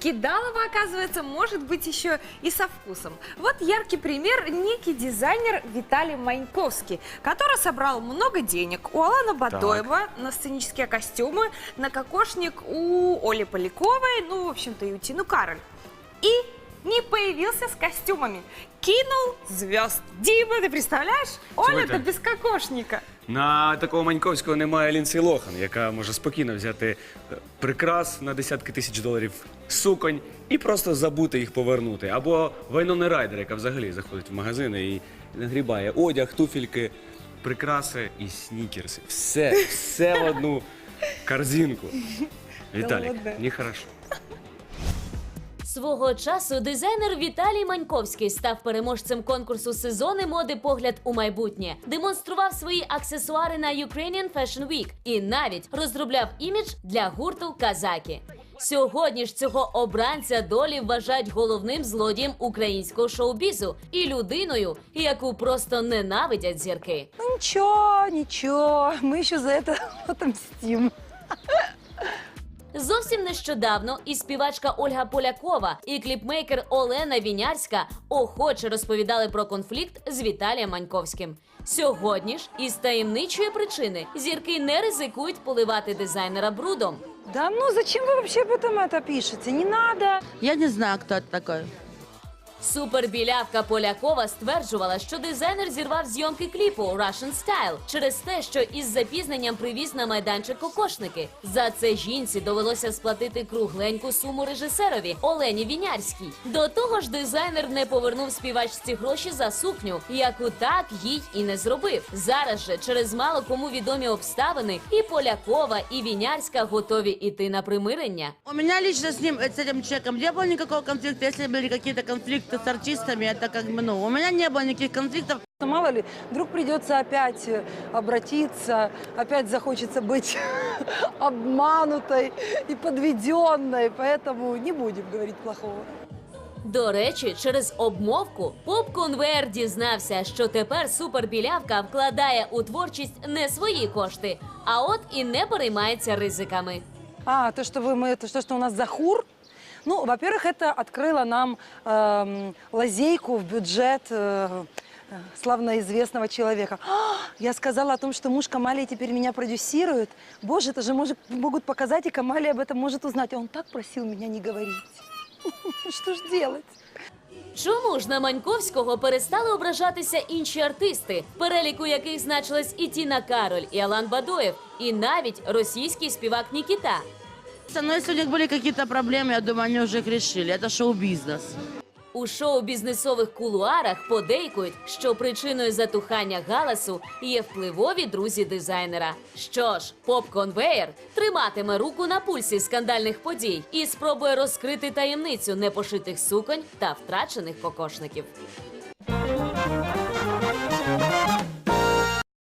Кидалова, оказывается, может быть еще и со вкусом. Вот яркий пример – некий дизайнер Виталий Маньковский, который собрал много денег у Алана Бадоева на сценические костюмы, на кокошник у Оли Поляковой, ну, в общем-то, и у Тину Кароль. И не появился с костюмами. Кинул звезд. Дима, ты представляешь? Оля, это без кокошника. На такого Маньковського немає Лінсі Лохан, яка може спокійно взяти е, прикрас на десятки тисяч доларів суконь і просто забути їх повернути. Або Вайнони Райдер, яка взагалі заходить в магазини і нагрібає одяг, туфельки, прикраси і снікерси. Все, все в одну корзинку. Віталік, Молодець. нехорошо. Свого часу дизайнер Віталій Маньковський став переможцем конкурсу сезони моди Погляд у майбутнє, демонстрував свої аксесуари на Ukrainian Fashion Week і навіть розробляв імідж для гурту Казакі. Сьогодні ж цього обранця долі вважають головним злодієм українського шоу-бізу і людиною, яку просто ненавидять зірки. Ничего, ничего, мы еще за это отомстим. Зовсім нещодавно і співачка Ольга Полякова, і кліпмейкер Олена Вінярська охоче розповідали про конфлікт з Віталієм Маньковським. Сьогодні ж із таємничої причини зірки не ризикують поливати дизайнера брудом. Да ну зачем вы вообще об этом это пишете? Не надо. Я не знаю, кто это такой. Супербілявка Полякова стверджувала, що дизайнер зірвав зйомки кліпу Russian Style через те, що із запізненням привіз на майданчик кокошники. За це жінці довелося сплатити кругленьку суму режисерові Олені Вінярській. До того ж, дизайнер не повернув співачці гроші за сукню, яку так їй і не зробив. Зараз же через мало кому відомі обставини, і Полякова, і Вінярська готові іти на примирення. У меня лично с ним, э, с этим человеком не было никакого конфликта. Если были какие-то конфликты с артистами, это как бы, ну, у меня не было никаких конфликтов. Ну, Мало ли, вдруг придется опять э, обратиться, опять захочется быть обманутой и подведенной, поэтому не будем говорить плохого. До речі, через обмовку поп-конвейер дізнався, що тепер супербілявка вкладає у творчість не свої кошти, а от і не переймається ризиками. А, то, что, вы, мы, то, что, что у нас захур? Ну, во-первых, это открыло нам эм, лазейку в бюджет э, э, славноизвестного человека. А, я сказала о том, что муж Камалии теперь меня продюсирует. Боже, это же может, могут показать, и Камалия об этом может узнать. А он так просил меня не говорить. Что ж делать? Чому ж на Маньковського перестали ображатися інші артисти, в переліку яких значилась і Тіна Кароль, і Алан Бадоєв, і навіть російський співак Нікіта? Но если у них были какие-то проблемы, я думаю, они уже их решили. Это шоу-бизнес. У шоу-бізнесових кулуарах подейкують, що причиною затухання галасу є впливові друзі дизайнера. Що ж, поп-конвеєр триматиме руку на пульсі скандальних подій і спробує розкрити таємницю непошитих суконь та втрачених кокошників.